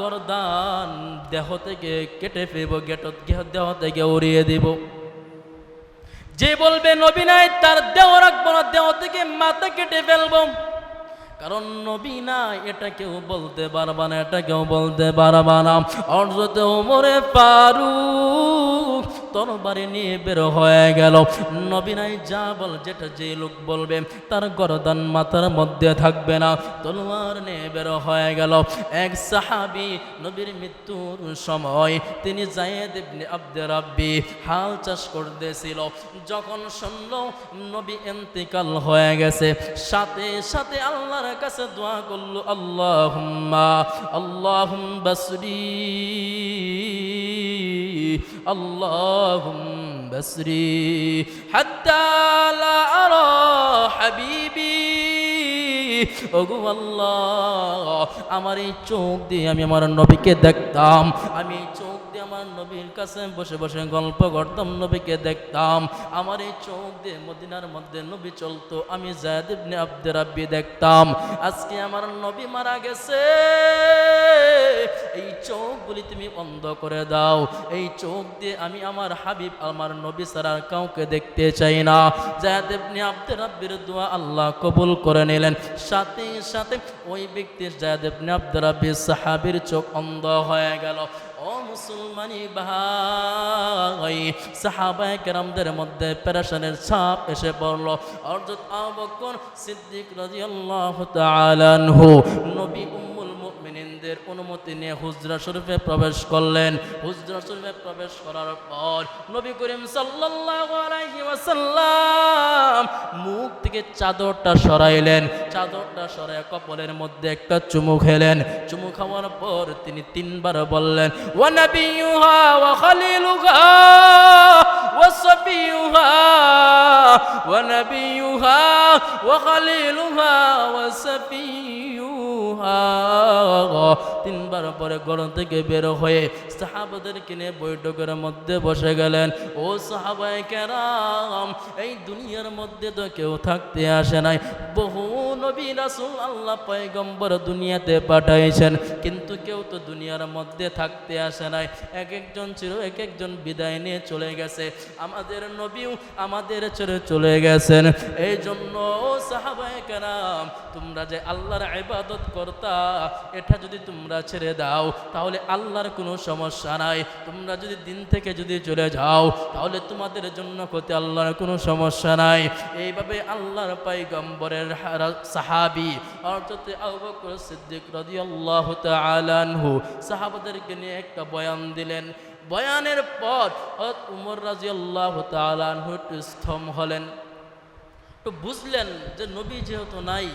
গরদান দেহ থেকে কেটে ফেলব গেট দেহ থেকে উড়িয়ে দিব। যে বলবে, নবী নাই, তার দেহ রাখব না, দেহ থেকে মাথা কেটে ফেলব। কারণ নবী না এটা কেউ বলতে পারবা না, এটা কেউ বলতে পারবা না। অর্জতে ওমরে ফারুক তরবারি নিয়ে বের হয়ে গেল। নবীনাই যা বল, যেটা যে লোক বলবে, তার গরদান মাথার মধ্যে থাকবে না। তলোয়ার নিয়ে বের হয়ে গেল। এক সাহাবি নবীর মৃত্যুর সময় তিনি জায়েদ আব্দে রাব্বি হাল চাষ করতেছিল। যখন শুনল নবী এন্তিকাল হয়ে গেছে, সাথে সাথে আল্লাহর কাছে দোয়া করল, আল্লাহুম্মা আল্লাহুম বাসরি আল্লাহুম বাসরি হাত্তা লা আরা হাবিবি ওগো আল্লাহ, আমার এই চোখ দিয়ে আমি আমার নবীকে দেখতাম, আমি এই চোখ দিয়ে আমার নবীর কাছে বসে বসে গল্প করতাম, নবীকে দেখতাম। আমার এই চোখ দিয়ে মদিনার মধ্যে নবী চলতো, আমি জায়দ ইবনে আব্দুর রাব্বি দেখতাম। আজকে আমার নবী মারা গেছে। এই চোখগুলি তুমি বন্ধ করে দাও। এই চোখ দিয়ে আমি আমার হাবিব, আমার নবী আর কাউকে দেখতে চাই না। জায়দ ইবনে আব্দুর রাব্বির দোয়া আল্লাহ কবুল করে নিলেন। সাথে সাথে ওই ব্যক্তি জায়দ ইবনে আব্দুর রাব্বি সাহাবীর চোখ অন্ধ হয়ে গেল। ও মুসলমানি ভাই, সাহাবায়ে কেরামদের মধ্যে পেরেশানের ছাপ এসে পড়ল। অর্জত আবু বকর সিদ্দিক তাআলা আনহু, নবী উম্মুল মুমিনিনদের অনুমতি নিয়ে হুজরা শরীফে প্রবেশ করলেন। হুজরা শরীফে প্রবেশ করার পর নবী করিম ওয়াসাল্লাম মুখ থেকে চাদরটা সরাইলেন। চাদরটা সরায় কপালের মধ্যে একটা চুমু খেলেন। চুমু খাওয়ার পর তিনি তিনবার বললেন, ওয়া নাবিয়ুহা ওয়া খলিলুহা ওয়া সফিয়ুহা ওয়া নাবিয়ুহা খলিলুহা তিনবার পরে গরম থেকে বের হয়ে সাহাবাদের নিয়ে বৈঠকের মধ্যে বসে গেলেন। ও সাহাবায়ে কেরাম, এই দুনিয়ার মধ্যে তো কেউ থাকতে আসে নাই। বহু নবী রাসূল আল্লাহ পয়গম্বর দুনিয়াতে পাঠাইছেন, কিন্তু কেউ তো দুনিয়ার মধ্যে থাকতে আসে নাই। এক একজন ছিল, এক একজন বিদায় নিয়ে চলে গেছে। আমাদের নবীও আমাদের ছেড়ে চলে গেছেন। এই জন্য ও সাহাবায়ে কেরাম, তোমরা যে আল্লাহর ইবাদত করতা, এটা যদি তোমরা ছেড়ে দাও, তাহলে আল্লাহর কোনো সমস্যা নাই। তোমরা যদি দিন থেকে যদি চলে যাও, তাহলে তোমাদের জন্য ক্ষতি আল্লাহর কোনো সমস্যা নাই। এইভাবে আল্লাহর পাইগম্বরের সাহাবি অর্থাৎ সিদ্দিক রাদিয়াল্লাহু তাআলা আনহু সাহাবাদেরকে নিয়ে একটা বয়ান দিলেন। বয়ানের পর উমর রাদিয়াল্লাহু তাআলা আনহু একটু স্তম্ভ হলেন। তো বুঝলেন যে নবী যেহেতু নাই,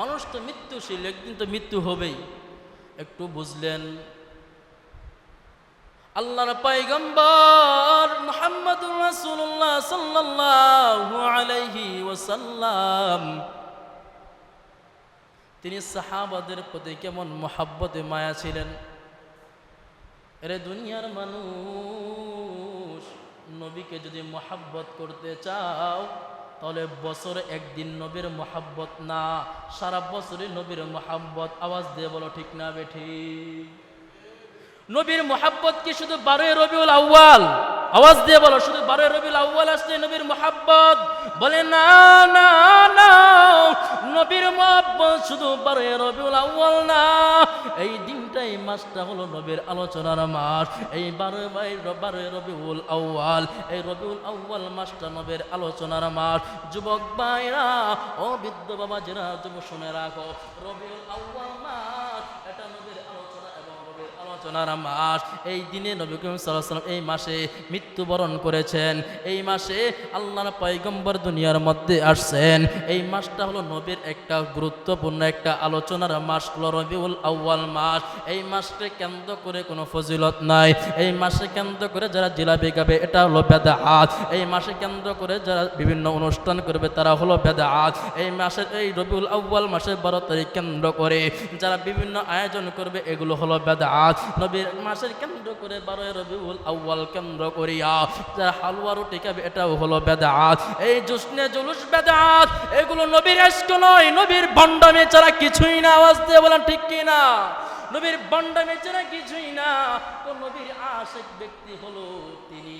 মানুষ তো মৃত্যুশীল, একদিন তো মৃত্যু হবেই। একটু বুঝলেন? আল্লাহর পাইগম্বর মুহাম্মদুর রাসূলুল্লাহ সাল্লাল্লাহু আলাইহি ওয়াসাল্লাম, তিনি সাহাবাদের প্রতি কেমন মহাব্বতে মায়া ছিলেন? এরে দুনিয়ার মানুষ, নবীকে যদি মহাব্বত করতে চাও তাহলে বছর একদিন নবীর মোহাব্বত না? সারা বছরই নবীর মোহাব্বত। আওয়াজ দিয়ে বলো, ঠিক না বেঠি? নবীর মোহাব্বত কি শুধু বারোই রবিউল আউ্বাল আওয়াজ দিয়ে বলো, শুধু বারোই রবিউল আউ্বাল আসলে নবীর মোহাব্বত? বলে, না না না, নবীর মহাব্বত শুধু বারোই রবিউল আউ্য়াল না, এই দিনটাই মাসটা হলো নবীর আলোচনার মাস। এই বারো বাই বারোই রবিউল আউ্য়াল, এই রবিউল আউ্য়াল মাসটা নবীর আলোচনার মাস। যুবক বাইরা ও বৃদ্ধ বাবা জেরা যুব শুনে রাখো, রবিউল আউ্য়াল মাস এটা নবীর আলোচনা এবং আলোচনার মাস। এই দিনে নবী করিম ওয়াসাল্লাম এই মাসে মৃত্যুবরণ করেছেন। এই মাসে আল্লাহর পয়গম্বর দুনিয়ার মধ্যে আসছেন। এই মাসটা হলো নবীর একটা গুরুত্বপূর্ণ একটা আলোচনার মাস, হলো রবিউল আউ্য়াল মাস। এই মাসকে কেন্দ্র করে কোনো ফজিলত নাই। এই মাসে কেন্দ্র করে যারা জিলাপি খাবে, এটা হলো বেদাআত এই মাসে কেন্দ্র করে যারা বিভিন্ন অনুষ্ঠান করবে, তারা হলো বেদাআত এই মাসের এই রবিউল আউ্য়াল মাসের বারো তারিখ কেন্দ্র করে যারা বিভিন্ন আয়োজন করবে, এগুলো হলো বেদাআত নবীর মাসের কেন্দ্র করে বারোই রবিউল আউ্বাল কেন্দ্র করিয়া যারা হালুয়া রুটি খাবে, এটাও হলো বেদাত। এই জুসনে জুলুস বেদাত, এগুলো নবীর এসক নয়, নবীর ভণ্ডামে ছাড়া কিছুই না, আওয়াজ দিয়ে বলেন ঠিক কি না নবীর বন্ডামে ছাড়া কিছুই না। তো নবীর আশেক ব্যক্তি হলো তিনি।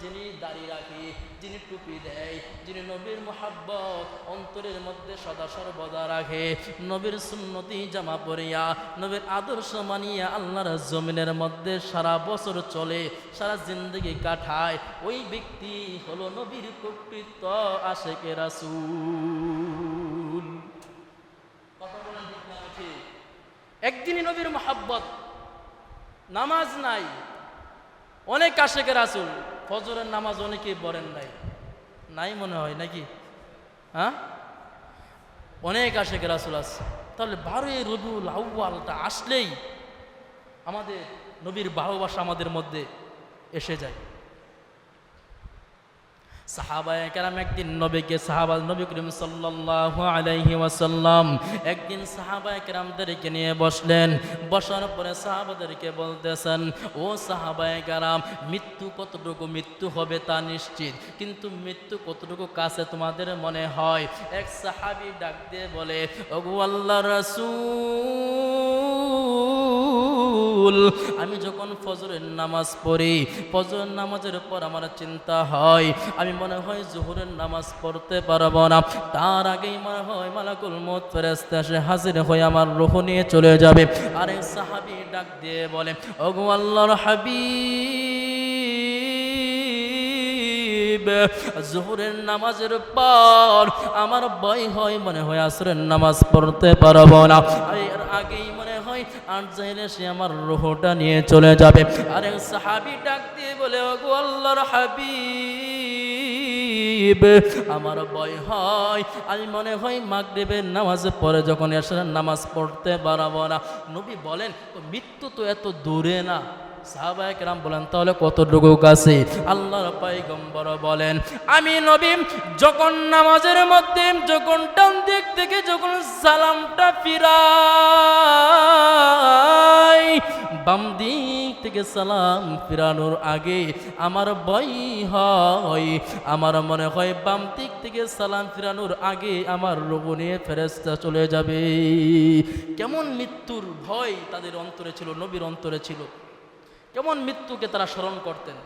যিনি দাড়ি রাখে, যিনি টুপি দেয়, যিনি নবীর মোহাব্বত অন্তরের মধ্যে সদা সর্বদা রাখে। নবীর সুন্নতি জামা পরিয়া, নবীর আদর্শ মানিয়া আল্লাহর জমিনের মধ্যে সারা বছর চলে, সারা জিন্দগি কাটায়। ওই ব্যক্তি হলো নবীর প্রকৃত আশেকে রাসূল কথা বলেন ঠিক না ঠিক? একদিনই নবীর মোহাব্বত। নামাজ নাই। অনেক আশেকের আসুল ফজরের নামাজ অনেকেই পড়েন নাই। নাই মনে হয় নাকি? হ্যাঁ? অনেক আশেকের আসুল আছে। তাহলে বারোই রবিউল আউ্বালটা আসলেই আমাদের নবীর ভালোবাসা আমাদের মধ্যে এসে যায়। কেরাম একদিন নবীকে নবী একদিন কেরামদেরকে নিয়ে বসলেন। বসার পরে সাহাবাদেরকে বলতেছেন, ও কেরাম, মৃত্যু কতটুকু মৃত্যু হবে তা নিশ্চিত, কিন্তু মৃত্যু কতটুকু কাছে তোমাদের মনে হয়? এক সাহাবী ডাক দিয়ে বলে, ওগো আমি যখন ফজরের নামাজ পড়ি, ফজরের নামাজের পর আমার চিন্তা হয়, আমি মনে হয় জোহরের নামাজ পড়তে পারব না। তার আগেই মনে হয় মালাকুল মত ফেরেস্তে আসে হাজির হয়ে আমার রোহ নিয়ে চলে যাবে। আরে সাহাবি ডাক দিয়ে বলে, ওগো আল্লাহর হাবিব জোহরের নামাজের পর আমার ভয় হয়, মনে হয় আসরের নামাজ পড়তে পারব না। এর আগেই মনে হয় আর চাইলে সে আমার রোহটা নিয়ে চলে যাবে। আরে সাহাবি ডাক দিয়ে বলে, ওগো আল্লাহর হাবিব, আমার ভয় হয়। আমি মনে হয় মাগরিবের নামাজ পরে যখন এসে নামাজ পড়তে পারব না। নবী বলেন "ও মৃত্যু তো এত দূরে না। সাহাবায়ে কেরাম বলেন, তাহলে কতটুকু কাছে? আল্লাহর পাইগম্বর বলেন, আমি নবী, যখন নামাজের মধ্যে, যখন ডান দিক থেকে যখন সালামটা ফিরাই, বাম দিক থেকে সালাম ফিরানোর আগে আমার ভয় হয়। আমার মনে হয় বাম দিক থেকে সালাম ফিরানোর আগে আমার রোগ নিয়ে ফেরেস্তা চলে যাবে। কেমন মৃত্যুর ভয় তাদের অন্তরে ছিল, নবীর অন্তরে ছিল। কেমন মৃত্যুকে তারা স্মরণ করতেন?